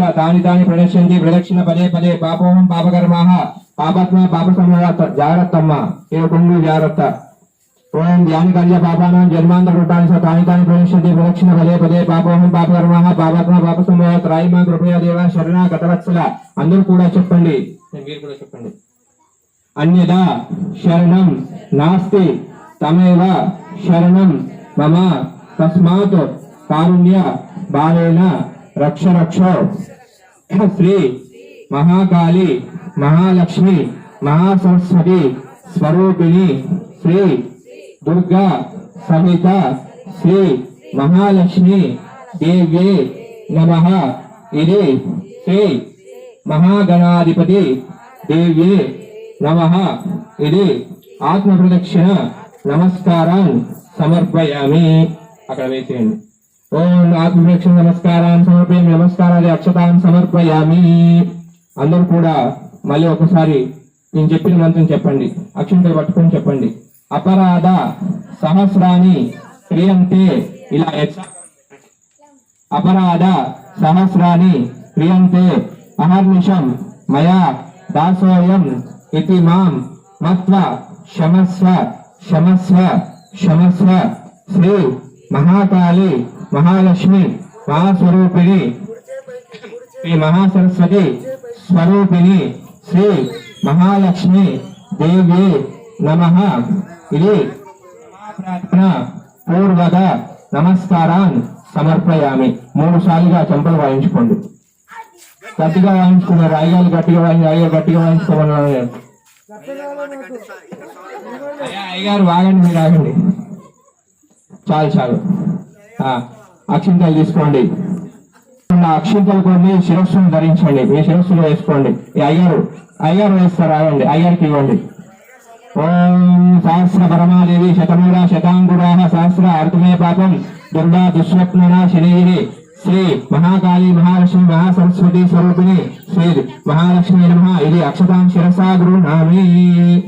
చ తాని తాని ప్రణశ్యంతి ప్రదక్షిణ పదే పదే పాపం పాపకర్మాహ పాపత్మ పాప సంవత జాగ్రత్తమ్మ. ఏ కొంగు జాగ్రత్త. ఓం ధ్యాన కార్య పాపానం జన్మాంత కృతాని చ తాని తాని ప్రణశ్యంతి ప్రదక్షిణ పదే పదే పాపోహం పాపకర్మాహ పాపాత్మ పాప సంవత త్రాయిమా కృపయా దేవ శరణ గతవత్సల అందరూ కూడా చెప్పండి. మీరు కూడా చెప్పండి. అన్యదా శరణం నాస్తి తమేవ శరణం మమ తస్మాత్ కారుణ్య బాలేన రక్ష రక్ష. శ్రీ మహాకాళి మహాలక్ష్మి మహాసరస్వతి స్వరూపిణి శ్రీ దుర్గా సమిత శ్రీ మహాలక్ష్మి దేవ్యే నమ. ఇది శ్రీ మహాగణాధిపతి దేవ్యే నమ. ఇది ఆత్మ ప్రదక్షిణ నమస్కారం సమర్పయామి. అక్కడ వేసేయండి. ఓం ఆత్మ నమస్కారాన్ని సమర్పి నమస్కారాలు అక్షతాన్ని సమర్పయామి. అందరూ కూడా మళ్ళీ ఒకసారి నేను చెప్పిన మంత్రం చెప్పండి అక్షంతలు పట్టుకొని చెప్పండి. అపరాధ సహస్రాన్ని క్రియంతే ఇలా అపరాధ సహస్రాన్ని క్రియంతే అహర్నిషం మయా దాసోయం ఇతి మాం మత్వ శమస్వ శమస్వ శమస్వ. శ్రీ మహాకాళి మహాలక్ష్మి మహాస్వరూపిణి. శ్రీ మహాసరస్వతి స్వరూపిణి. శ్రీ మహాలక్ష్మి దేవి నమ. ఇది ప్రార్థన పూర్వక నమస్కారాన్ సమర్పయామి. మూడు సార్లుగా చెంపలు వాయించుకోండి. గట్టిగా వాయించుకున్న రాయగాలు గట్టిగా వాయించి అయ్యా గట్టిగా వాయించుకోమన్నారు. అయ్యగారు వాగండి మీరు ఆగండి. చాలు చాలు. ఆ, అక్షింతలు తీసుకోండి. ఉన్న అక్షింతలు కొన్ని శిరస్సును ధరించండి. మీ శిరస్సులో వేసుకోండి. అయ్యారు అయ్యారు వేస్తారు ఆగండి అయ్యారికి ఇవ్వండి. ఓం సహస్ర పరమాదేవి శతమూల శతాంగురాహ సహస్ర అర్ధమే పాపం దుర్గా దుస్వప్న శనిగిరి. శ్రీ మహాకాళి మహాలక్ష్మి మహాసరస్వతి స్వరూపిణి శ్రీ మహాలక్ష్మి నమ. ఇది అక్షతాం శిరసా గురు గృహామి